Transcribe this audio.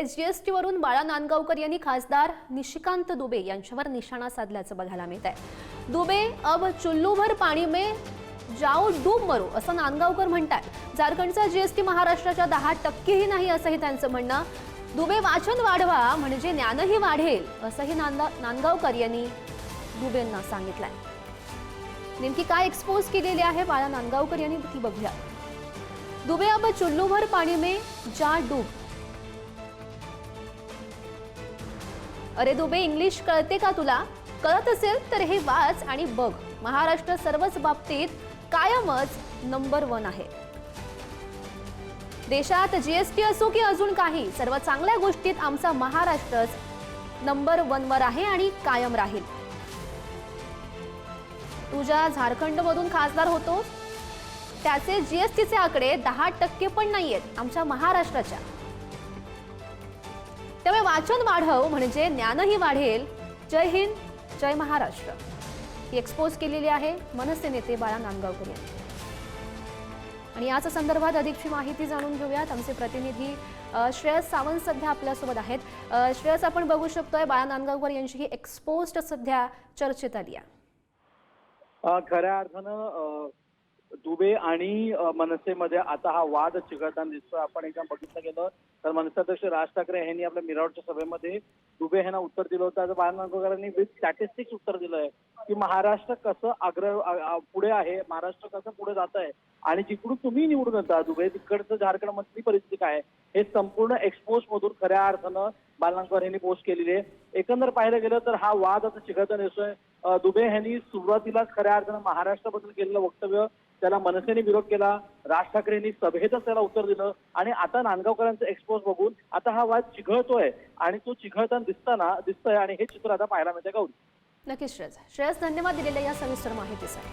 SGST वरून बाळा नांदगावकर यांनी खासदार निशिकांत दुबे यांच्यावर निशाणा साधल्याचं बघायला मिळत आहे दुबे अब चुल्लूभर पाणी मे जाओ डूब मरो असं नांदगावकर म्हणतात झारखंडचा जीएसटी महाराष्ट्राच्या दहा टक्केही नाही असंही त्यांचं म्हणणं. दुबे वाचन वाढवा म्हणजे ज्ञानही वाढेल असंही नांदा नांदगावकर यांनी दुबेंना सांगितलंय. नेमकी काय एक्सपोज केलेली आहे बाळा नांदगावकर यांनी ती बघूया. दुबे अब चुल्लूभर पाणी मे जा डूब अरे दुबे इंग्लिश कळते का तुला? कळत असेल तर हे वाच आणि बघ. महाराष्ट्र सर्वच बाबतीत कायमच नंबर वन आहे. देशात जीएसटी असो की अजून काही सर्व चांगल्या गोष्टीत आमचा महाराष्ट्रच नंबर वनवर आहे आणि कायम राहील. तुझ्या झारखंडमधून खासदार होतो त्याचे जीएसटीचे आकडे दहा टक्के पण नाहीयेत आमच्या महाराष्ट्राच्या. त्यामुळे वाचन वाढव म्हणजे ज्ञानही वाढेल. जय हिंद जय महाराष्ट्र. ही एक्सपोज केलेली आहे मनसे नेते बाळा नांदगावकर यांनी. आणि याच संदर्भात अधिकची माहिती जाणून घेऊयात. आमचे प्रतिनिधी श्रेयस सावंत सध्या आपल्यासोबत आहेत. श्रेयस आपण बघू शकतोय बाळा नांदगावकर यांची ही एक्सपोज सध्या चर्चेत आली आहे. खऱ्या अर्थानं दुबे आणि मनसेमध्ये आता हा वाद चिघळताना दिसतोय. आपण एकदा बघितलं गेलं तर मनसे अध्यक्ष राज ठाकरे यांनी आपल्या मिरावडच्या सभेमध्ये दुबे यांना उत्तर दिलं होतं. आता बाळानांदकरांनी विथ स्टॅटिस्टिक्स उत्तर दिलंय की महाराष्ट्र कसं अग्र पुढे आहे महाराष्ट्र कसं पुढे जात आहे आणि जिकडून तुम्ही निवडून येता दुबे तिकडचं झारखंड मधली परिस्थिती काय हे संपूर्ण एक्सपोज मधून खऱ्या अर्थानं बालनांकर यांनी पोस्ट केलेली आहे. एकंदर पाहायला गेलं तर हा वाद आता चिघळताना दिसतोय. दुबे यांनी सुरुवातीला खऱ्या अर्थानं महाराष्ट्राबद्दल केलेलं वक्तव्य त्याला मनसेने विरोध केला राज ठाकरेंनी सभेतच त्याला उत्तर दिलं आणि आता नांदगावकरांचं एक्सपोज बघून आता हा वाद चिघळतोय आणि तो चिघळताना दिसताना दिसतोय आणि हे चित्र आता पाहायला मिळतंय गौरी नक्कीच श्रेयस. श्रेयस धन्यवाद दिलेल्या या सविस्तर माहितीसाठी.